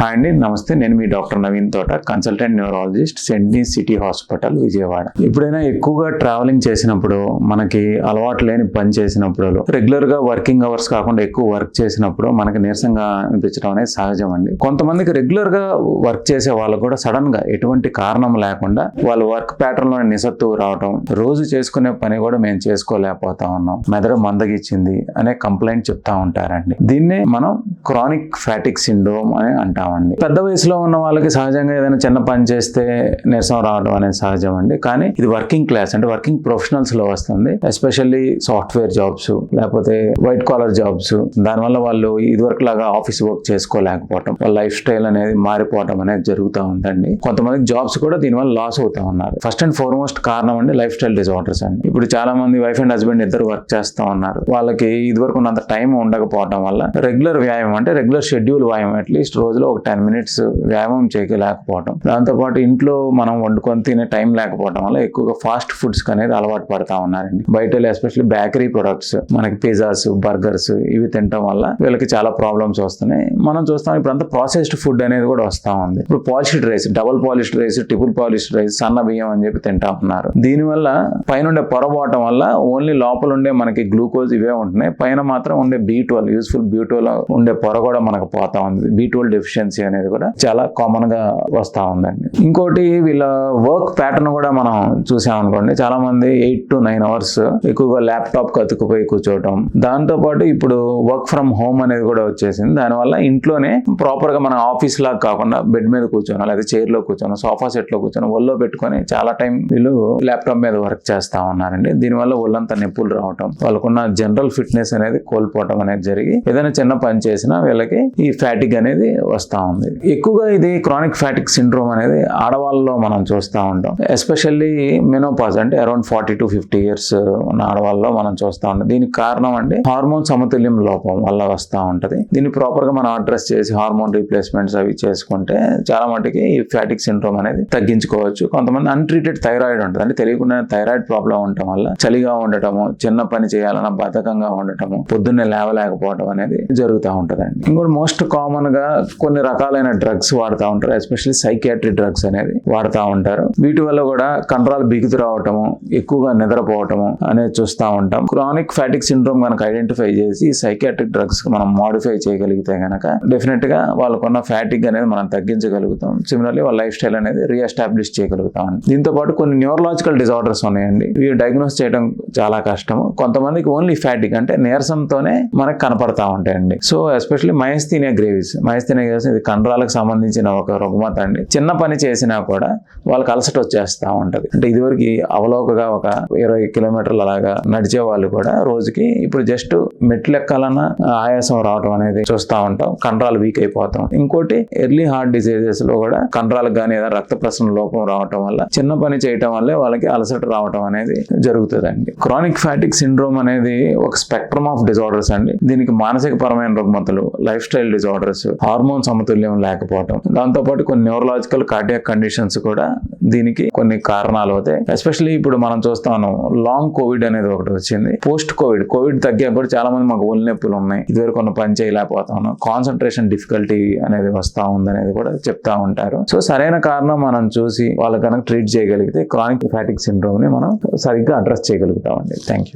Hi అండి నమస్తే నేను మీ doctor Naveen Thota consultant neurologist Sentini city hospital Vijayawada. ఎప్పుడైనా ఎక్కువగా ట్రావెలింగ్ చేసినప్పుడు మనకి అలవాటు లేని పని చేసినప్పుడు రెగ్యులర్గా వర్కింగ్ అవర్స్ కాకుండా ఎక్కువ వర్క్ చేసినప్పుడు మనకి నీరసంగా అనిపించడం అనేది సహజం అండి. కొంతమందికి రెగ్యులర్గా వర్క్ చేసే వాళ్ళకు కూడా సడన్గా ఎటువంటి కారణం లేకుండా వాళ్ళ వర్క్ ప్యాటర్న్లో నిసత్తు రావటం రోజు చేసుకునే పని కూడా మేము చేసుకోలేకపోతా ఉన్నాం మెదడు మందగిచ్చింది అనే కంప్లైంట్ చెప్తా ఉంటారండి. దీన్నే మనం క్రానిక్ ఫ్యాటిక్ సిండ్రోమ్ అని అండి పెద్ద వయసులో ఉన్న వాళ్ళకి సహజంగా ఏదైనా చిన్న పని చేస్తే నీరసం రావడం అనేది సహజం అండి కానీ ఇది వర్కింగ్ క్లాస్ అంటే వర్కింగ్ ప్రొఫెషనల్స్లో వస్తుంది. ఎస్పెషల్లీ సాఫ్ట్వేర్ జాబ్స్ లేకపోతే వైట్ కాలర్ జాబ్స్. దానివల్ల వాళ్ళు ఇదివరకు లాగా ఆఫీస్ వర్క్ చేసుకోలేకపోవటం వాళ్ళ లైఫ్ స్టైల్ అనేది మారిపోవటం అనేది జరుగుతూ ఉందండి. కొంతమంది జాబ్స్ కూడా దీనివల్ల లాస్ అవుతా ఉన్నారు. ఫస్ట్ అండ్ ఫార్మోస్ట్ కారణం అండి లైఫ్ స్టైల్ డిజార్డర్స్ అండి. ఇప్పుడు చాలా మంది వైఫ్ అండ్ హస్బెండ్ ఇద్దరు వర్క్ చేస్తూ ఉన్నారు. వాళ్ళకి ఇదివరకు ఉన్నంత టైం ఉండకపోవడం వల్ల రెగ్యులర్ వ్యాయామం అంటే రెగ్యులర్ షెడ్యూల్ వ్యాయామం అట్లీస్ట్ రోజులో ఒక టెన్ మినిట్స్ వ్యాయామం చేయలేకపోవటం. దాంతోపాటు ఇంట్లో మనం వండుకొని తినే టైం లేకపోవడం వల్ల ఎక్కువగా ఫాస్ట్ ఫుడ్స్ అనేది అలవాటు పడతా ఉన్నారండి. బయట ఎస్పెషల్లీ బేకరీ ప్రొడక్ట్స్ మనకి పిజ్జాస్ బర్గర్స్ ఇవి తినటం వల్ల వీళ్ళకి చాలా ప్రాబ్లమ్స్ వస్తున్నాయి. మనం చూస్తాం ఇప్పుడు అంతా ప్రాసెస్డ్ ఫుడ్ అనేది కూడా వస్తా ఉంది. ఇప్పుడు polished rice double polished rice triple polished rice సన్న బియ్యం అని చెప్పి తింటా ఉన్నారు. దీనివల్ల పైన ఉండే పొరబాటం వల్ల ఓన్లీ లోపల ఉండే మనకి గ్లూకోజ్ ఇవే ఉంటున్నాయి. పైన మాత్రం ఉండే B twelve useful B twelve ఉండే పొర కూడా మనకు పోతా ఉంది. బీ ట్వెల్వ్ డెఫిషియన్సీ అనేది కూడా చాలా కామన్గా వస్తూ ఉందండి. ఇంకోటి వీళ్ళ వర్క్ ప్యాటర్న్ కూడా మనం చూసామనుకోండి చాలా మంది ఎయిట్ టు నైన్ అవర్స్ ఎక్కువగా ల్యాప్టాప్ కతుకుపోయి కూర్చోవటం. దాంతో పాటు ఇప్పుడు వర్క్ ఫ్రమ్ హోమ్ అనేది కూడా వచ్చేసింది. దానివల్ల ఇంట్లోనే ప్రాపర్గా మన ఆఫీస్ లాగా కాకుండా బెడ్ మీద కూర్చోను లేదా చైర్లో కూర్చోను సోఫా సెట్లో కూర్చొని ఒళ్ళో పెట్టుకొని చాలా టైం వీళ్ళు ల్యాప్టాప్ మీద వర్క్ చేస్తా ఉన్నారండి. దీనివల్ల ఒళ్ళంతా నొప్పులు రావటం వాళ్ళకున్న జనరల్ ఫిట్నెస్ అనేది కోల్పోవటం అనేది జరిగి ఏదైనా చిన్న పని చేసినా వీళ్ళకి ఈ ఫ్యాటిక్ అనేది వస్తా ఉంది. ఎక్కువగా ఇది క్రానిక్ ఫ్యాటిక్ సిండ్రోమ్ అనేది ఆడవాళ్ళలో మనం చూస్తూ ఉంటాం. ఎస్పెషల్లీ మెనోపాజ్ అంటే around forty to fifty years ఉన్న ఆడవాళ్ళలో మనం చూస్తూ ఉంటాం. దీనికి కారణం అంటే హార్మోన్ సమతుల్యం లోపం వల్ల వస్తూ ఉంటది. దీన్ని ప్రాపర్గా మనం అడ్రస్ చేసి హార్మోన్ రీప్లేస్మెంట్స్ అవి చేసుకుంటే చాలా మటుకి ఈ ఫ్యాటిక్ సిండ్రోమ్ అనేది తగ్గించుకోవచ్చు. కొంతమంది అన్ట్రీటెడ్ థైరాయిడ్ ఉంటుంది. అంటే తెలియకుండా థైరాయిడ్ ప్రాబ్లం ఉండటం వల్ల చలిగా ఉండటము చిన్న పని చేయాలన్న బద్ధకంగా ఉండటము పొద్దున్నే లేవలేకపోవడం అనేది జరుగుతూ ఉంటుందండి. ఇంకోటి మోస్ట్ కామన్గా కొన్ని రకాలైన డ్రగ్స్ వాడుతూ ఉంటారు. ఎస్పెషల్లీ సైకియాట్రిక్ డ్రగ్స్ అనేది వాడుతూ ఉంటారు. వీటి వల్ల కూడా కండరాలు బిగుతు రావటము ఎక్కువగా నిద్రపోవటము అనేది చూస్తూ ఉంటాం. క్రానిక్ ఫ్యాటిక్ సిండ్రోమ్ కనుక ఐడెంటిఫై చేసి సైకియాట్రిక్ డ్రగ్స్ మనం మాడిఫై చేయగలిగితే కనుక డెఫినెట్గా వాళ్ళకున్న ఫ్యాటిక్ అనేది మనం తగ్గించగలుగుతాం. సిమిలర్లీ వాళ్ళ లైఫ్ స్టైల్ అనేది రీఎస్టాబ్లిష్ చేయగలుగుతాం దీంతో పాటు కొన్ని న్యూరలాజికల్ డిజార్డర్స్ ఉన్నాయండి. ఇవి డయాగ్నోస్ చేయడం చాలా కష్టము. కొంతమందికి ఓన్లీ ఫ్యాటిక్ అంటే నీరసంతోనే మనకు కనపడతా ఉంటాయండి. So especially myasthenia gravis myasthenia gravis ఇది కండరాలకు సంబంధించిన ఒక రుగ్మత అండి చిన్న పని చేసినా కూడా వాళ్ళకి అలసట వచ్చేస్తా ఉంటది. అంటే ఇదివరకు అవలోకగా ఒక ఇరవై కిలోమీటర్లు అలాగా నడిచే వాళ్ళు కూడా రోజుకి ఇప్పుడు జస్ట్ మెట్లు ఎక్కాలన్నా ఆయాసం రావటం అనేది చూస్తూ ఉంటాం. కండరాలు వీక్ అయిపోతాం. ఇంకోటి ఎర్లీ హార్ట్ డిసీజెస్లో కూడా కండరాలకు కానీ ఏదైనా రక్త ప్రసరణ లోపం రావటం వల్ల చిన్న పని చేయటం వల్లే వాళ్ళకి అలసట రావటం అనేది జరుగుతుందండి. క్రానిక్ ఫ్యాటిక్ సిండ్రోమ్ అనేది ఒక స్పెక్ట్రమ్ ఆఫ్ డిజార్డర్స్ అండి. దీనికి మానసిక పరమైన రుగ్మతలు లైఫ్ స్టైల్ డిజార్డర్స్ హార్మోన్ సమతుల్యం లేకపోవటం. దాంతోపాటు కొన్ని న్యూరలాజికల్ కార్డియాక్ కండిషన్స్ కూడా దీనికి కొన్ని కారణాలు అవుతాయి. ఎస్పెషల్లీ ఇప్పుడు మనం చూస్తాను లాంగ్ కోవిడ్ అనేది ఒకటి వచ్చింది. పోస్ట్ కోవిడ్ కోవిడ్ తగ్గేప్పుడు చాలా మంది మాకు ఒళ్ళు నొప్పులు ఉన్నాయి. ఇదివరకు కొన్ని పని చేయలేకపోతాను. కాన్సన్ట్రేషన్ డిఫికల్టీ అనేది వస్తూ ఉంది అనేది కూడా చెప్తా ఉంటారు. సో సరైన కారణం మనం చూసి వాళ్ళు కనుక ట్రీట్ చేయగలిగితే క్రానిక్ ఫ్యాటిక్ సిండ్రోమ్ని మనం సరిగ్గా అడ్రస్ చేయగలుగుతామండి. Thank you